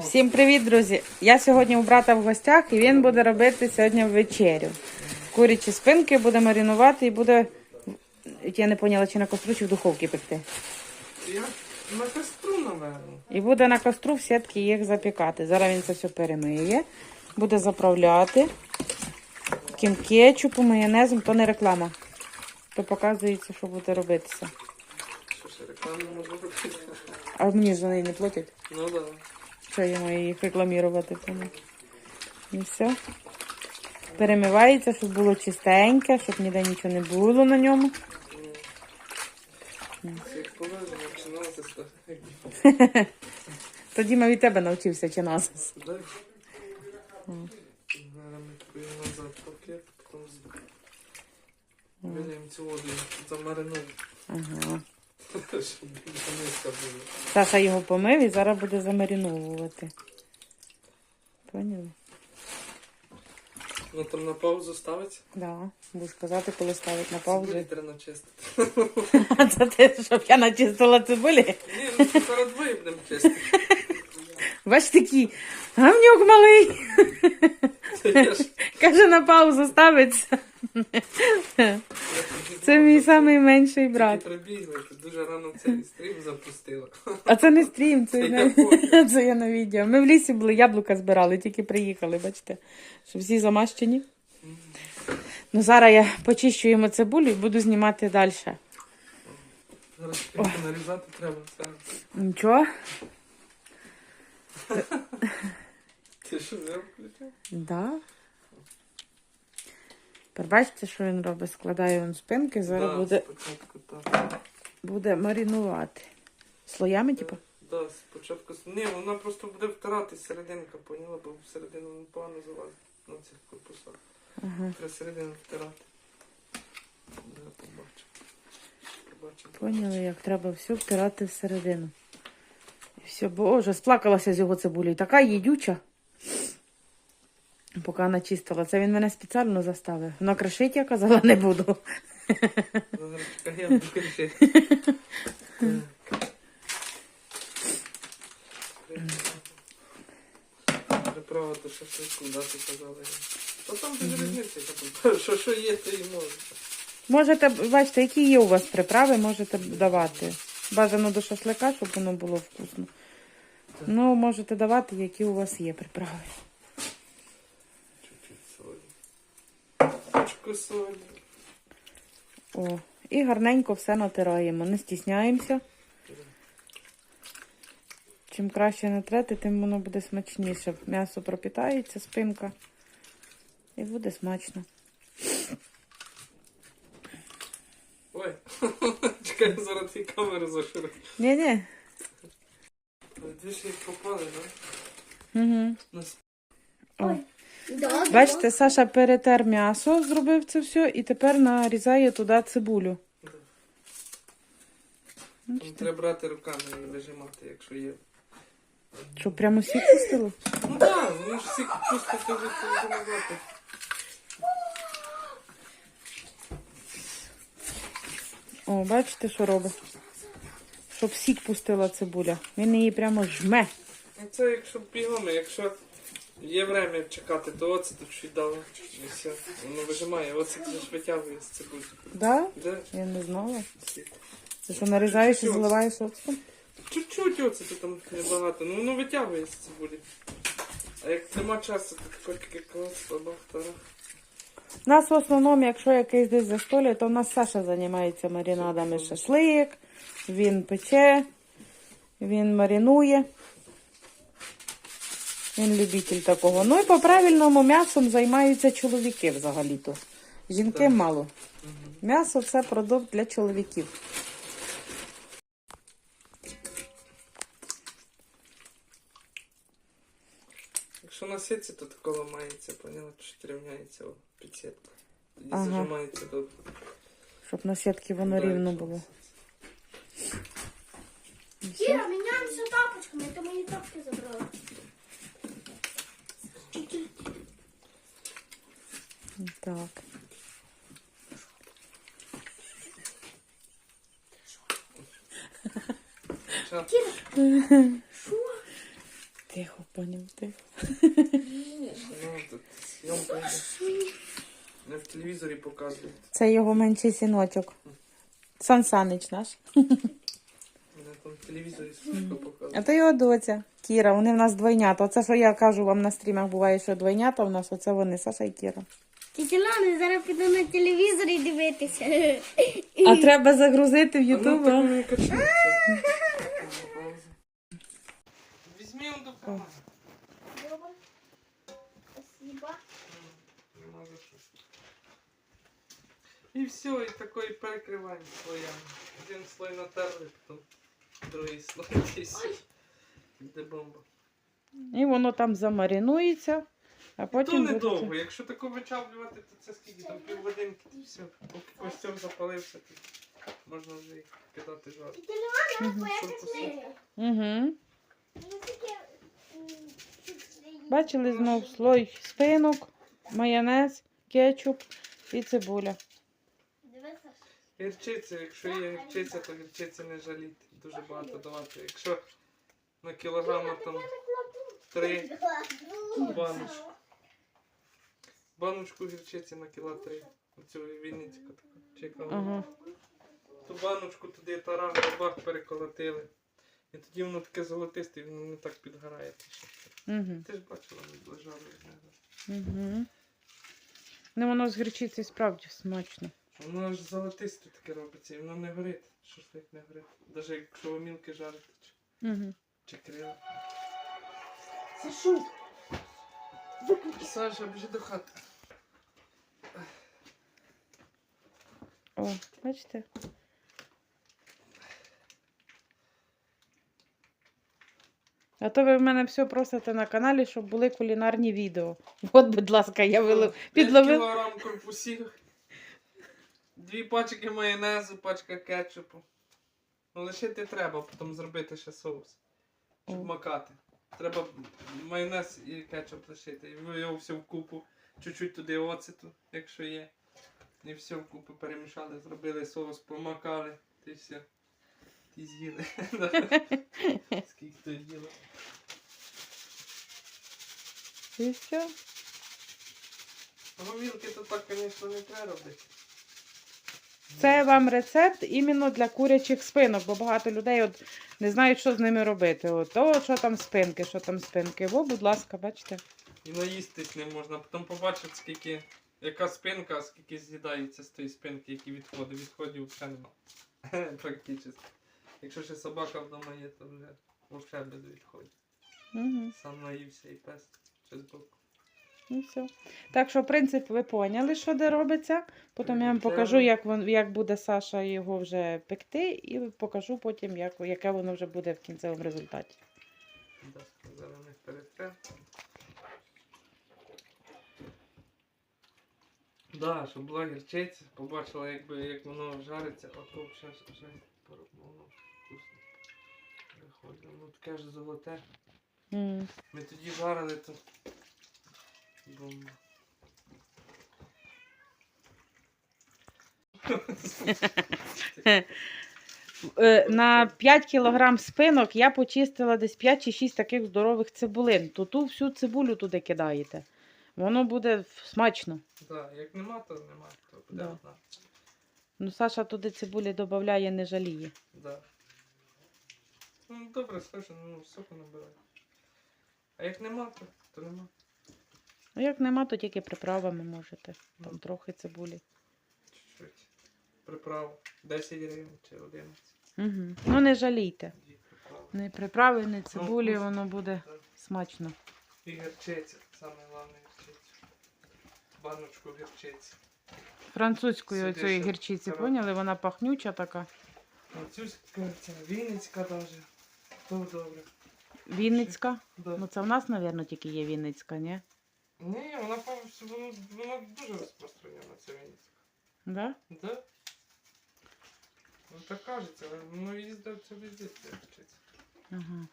Всім привіт, друзі! Я сьогодні у брата в гостях і він буде робити сьогодні вечерю. Курячі спинки буде маринувати і буде. Я не поняла, чи на костру, чи в духовці пекти. Я на костру, напевно. І буде на костру в сітки їх запікати. Зараз він це все перемиє, буде заправляти таким кетчупом, майонезом, то не реклама. То показується, що буде робитися. Рекламу можу робити? А мені ж за неї не платять. Ну да. Що я маю їх рекламувати? І все. Перемивається, щоб було чистеньке, щоб ніде нічого не було на ньому. Тоді ми від тебе навчився чи нас. Виліємо цю воду, замаринуємо, Ага. Щоб більше була. Саша його помив і зараз буде замариновувати. Поняли? Ну там на паузу ставиться. Да. Будеш казати, коли ставить на Цибулі паузу. треба начистити. А це ти, щоб я начистила цибулі. Ні, ну перед будемо чистити. Бач такий, гавнюк малий. Каже, на паузу ставиться. Це мій самий менший брат. прибігли, ти дуже рано цей стрім запустила. А це не стрім, це, Це на... я це я на відео. Ми в лісі були, яблука збирали, тільки приїхали, бачите, що всі замащені. Ну, зараз я почищу йому цибулю і буду знімати далі. Зараз нарізати треба. все. Нічого? Ти що не включив? Да. Тепер бачите, що він робить? Складає він спинки, зараз Да, буде, Спочатку так. буде маринувати. Слоями, типу? Да, спочатку. Ні, вона просто буде втиратись серединка, поняла, бо всередину непогано залазить на цих корпусах. Ага. Треба середину втирати. Да, побачимо. Побачимо. Поняли, як треба все втирати всередину. І все, боже, сплакалася з його цибулі. Така їдюча. Поки вона чистила. Це він мене спеціально заставив. Воно крашить, я казала, не буду. Приправа шашлику, да, ти казала. Та там що, що є, то і може. Можете, бачите, які є у вас приправи, можете давати. Бажано до шашлика, щоб воно було вкусно. Ну, можете давати, які у вас є приправи. Чуть-чуть солі. Пачку солі. О, і гарненько все натираємо. Не стісняємося. Чим краще натрети, тим воно буде смачніше. М'ясо пропітається, спинка. І буде смачно. Ой, чекай, зараз ті камери заширю. Ні-ні. Дві ж їх попали, да? Угу. Нас О. Да, Бачите, Саша перетер м'ясо, зробив це все, і тепер нарізає туди цибулю. там треба брати руками і вижимати, якщо є. Що, прямо сік пустило? Ну так, воно ж всі просто кажуть. О, бачите, що робить? Щоб сік пустила цибуля. Він її прямо жме. Ну це якщо бігом, якщо є время чекати, то оце тут чуть дало. І все. Воно вижимає, оце ж витягує з цибулі. Да? Де? Я не знала. Ти що нарізаєш і Чуть-чуть. заливаєш оцтом? Чуть-чуть оце тут там небагато, ну воно витягує з цибулі. А як нема часу, то таке клас, тарах. У нас в основному, якщо якийсь десь застолля, то в нас Саша займається маринадами шашлик, він пече, він маринує. Він любитель такого. Ну і по правильному м'ясом займаються чоловіки взагалі-то. Жінки Так. мало. М'ясо це продукт для чоловіків. Якщо на сітці, то тако ламається, поняла, чуть рівняється о, під сітку. Тоді Ага. зажимається добре. Щоб на сітки воно Да, рівно було. Кира, меняемся тапочками, это мои тапки забрала. Так. Шо? Тихо, поняв, тихо. Ну. Не в телевізорі показують. Це його менший синочок. Сан Санич наш. В телевізорі сушка показує. А то його доця. Кіра, вони в нас двойнята. Оце, що я кажу вам на стрімах, буває, що двойнята у нас, оце вони, Саша і Кіра. Тітя Лана, зараз піду на телевізорі дивитися. А треба загрузити в А ну, Ютуб. так а? Візьми он до камери. Нема за що. І все, і такої перекриваємо слоями. Один слой натерли, потім другий слой і. Де бомба. І воно там замаринується, а То потім буде. недовго. Якщо тако вичавлювати, то це скільки там півгодинки, то все. Поки костюм запалився, то можна вже і кидати жарт. Косметика. Угу. Ну, таке, м, чуть Бачили знов слой спинок, майонез, кетчуп і цибуля. Гірчиця, якщо є гірчиця, то гірчиці не жаліти. Дуже багато давати. Якщо на кілограма там три баночки. Баночку гірчиці на кіла три. Оцю вінницьку таку. Чи? Ага. Ту баночку туди тарах, бабах переколотили. І тоді воно таке золотисте, і воно не так підгорає. Угу. Ти ж бачила, воно лежало. як. Угу. Ну воно з гречицею справді смачно. Воно ж золотисте таке робиться, і воно не горить. Шашлик не горить. Навіть якщо мілки жарити чи, Угу. чи крила. Сашу. Саша, біжи до хати. О, бачите? А то ви в мене все просите на каналі, щоб були кулінарні відео. От, будь ласка, я вилив, підловив. кілограм корпусів. Дві пачки майонезу, пачка кетчупу. Ну лишити треба, потім зробити ще соус. Щоб макати. Треба майонез і кетчуп лишити. І його все вкупу. Чуть-чуть туди оцету, якщо є. І все вкупу перемішали, зробили соус, помакали. Ти все. Ти з'їли. Скільки то їла. І все. Гомілки то так, звісно, не треба робити. Це вам рецепт іменно для курячих спинок, бо багато людей от не знають, що з ними робити. От, о, що там спинки, що там спинки. О, будь ласка, бачите. І наїстись не можна. Потім побачить, скільки, яка спинка, а скільки з'їдається з тої спинки, які відходи. Відходів все нема. Практично. Якщо ще собака вдома є, то вже взагалі без відходів. Угу. Сам наївся і пес ще збоку. Ну, все. Так що, в принципі, ви поняли, що де робиться. Потім я вам покажу, як, вон, як буде Саша його вже пекти, і покажу потім, як, яке воно вже буде в кінцевому результаті. Да, щоб була гірчиця, побачила, якби, як воно жариться, а то ще воно вкусно. Виходить. Ну таке ж золоте. М. Ми тоді жарили, то бомба. Е, На 5 кілограм спинок я почистила десь 5 чи 6 таких здорових цибулин. То ту всю цибулю туди кидаєте. Воно буде смачно. Да, як нема, то нема, то буде Да. одна. Ну, Саша туди цибулі додає, не жаліє. Да. Ну добре, скажу, ну соку набирай. А як нема, то, то нема. Ну, як нема, то тільки приправами можете. Там Ну. трохи цибулі. Чуть-чуть. Приправу. 10 гривень чи 11. Угу. Ну, не жалійте. Дві приправи. Не приправи, не цибулі, вкусно. воно буде смачно. І гірчиця. Саме головне гірчиця. Баночку гірчиці. Французької Сюди оцієї ще гірчиці, карат. поняли? Вона пахнюча така. Французька, ця Вінницька даже. То добре. Вінницька. Да. Ну, це в нас, мабуть, тільки є Вінницька, ні? Ні, вона повністю, вона, вона дуже розпространена, ця Вінницька. Да? Да? Ну так кажеться, але ну їздив це везде гірчиця. Ага.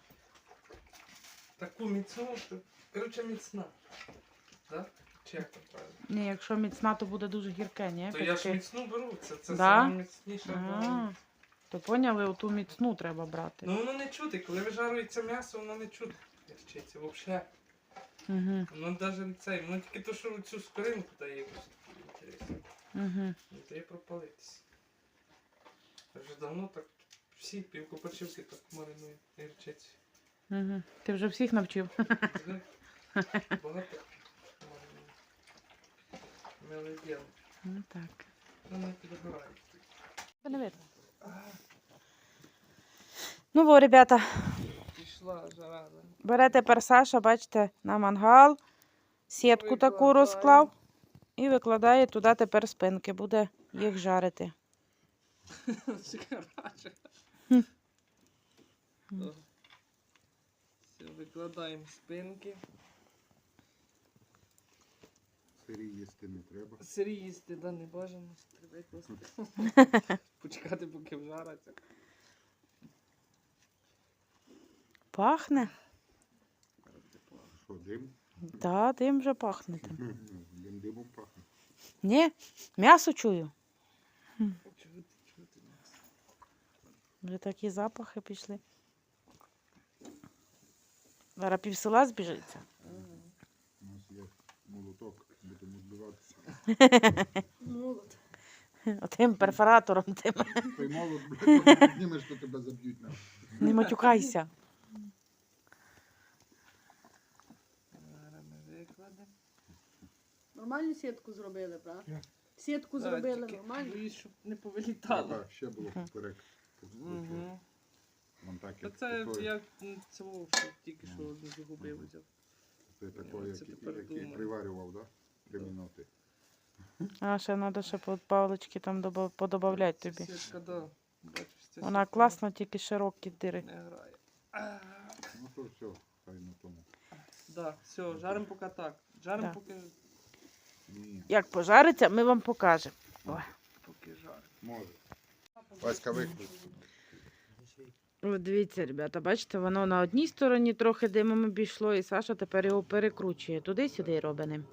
Таку міцну, коротше, міцна. Да? Чи як там правильно? Ні, якщо міцна, то буде дуже гірке, ні? То я ж міцну беру, це, це Да? найміцніша А. То поняли, оту міцну треба брати. Ну воно не чути, коли вижарується м'ясо, воно не чути. Гірчиця, взагалі. Угу. Ну навіть цей, ну тільки то, що цю скоринку дає якусь таку інтересну. Угу. Не дає пропалитися. Вже давно так всі півкопачівки так маринують гірчиці. Угу. Ти вже всіх навчив. Вже Багато маринують. Миле діло. Ну так. Ну не підбирають. Не видно. Ну во, ребята, Пішла жара. Бере тепер Саша, бачите, на мангал, сітку таку розклав і викладає туди тепер спинки, буде їх жарити. Хм. Все, викладаємо спинки. Сирі їсти не треба. Сирі їсти, да, не бажано. Треба. Почекати, поки вжараться. Пахне? Що, дим? Так, дим вже пахне там. Дим димом пахне. Ні, м'ясо чую. Чути, чути. Вже такі запахи пішли. Зараз пів села збіжиться. У нас є молоток, будемо відбиватися. Молот. Отим перфоратором тим. Той молот, блядь, піднімеш, то тебе заб'ють. Не матюкайся. Зараз ми викладемо. Нормальну сітку зробили, правда? Сітку Да, зробили тільки нормально. боюсь, щоб не повилітало. Треба ще було поперек. Угу. Вон так, Та як це той, я м, цього що тільки що одну загубив взяв. Це такий, це який, тепер який думаю. приварював, да? Три минути. А ще треба ще по палички там доба- подобавляти тобі. Сітка, да. Бачиш, ця Вона сітка класна, тільки широкі дири. Не грає. А, Ну то все, хай на тому. Да, все, жаримо поки так. Жаримо Да. поки, Ні, Як пожариться, ми вам покажемо. Ой. поки жаримо. може. Васька виклик. От дивіться, ребята, бачите, воно на одній стороні трохи димом обійшло, і Саша тепер його перекручує. Туди-сюди ним.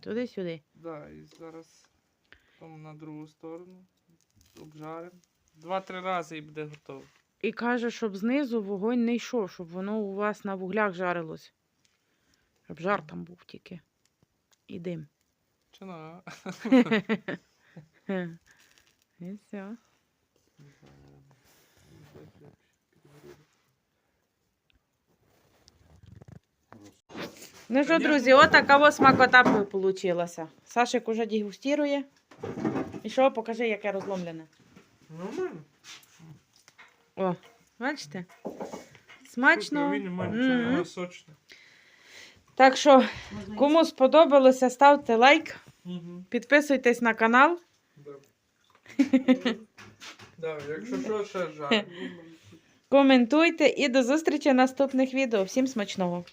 Туди-сюди. Да, і зараз там на другу сторону обжаримо. Два-три рази і буде готово. І каже, щоб знизу вогонь не йшов, щоб воно у вас на вуглях жарилось. Щоб жар там був тільки. І дим. Чи на? І все. Ну що, друзі, отака ось смакота вийшла. Сашик уже дегустирує. І що, покажи, яке розломлене. Нормально. О, бачите? Смачно. Сочне. Так що, кому сподобалося, ставте лайк, Угу. підписуйтесь на канал. Да. да, якщо що, ще жаль. Коментуйте і до зустрічі в наступних відео. Всім смачного!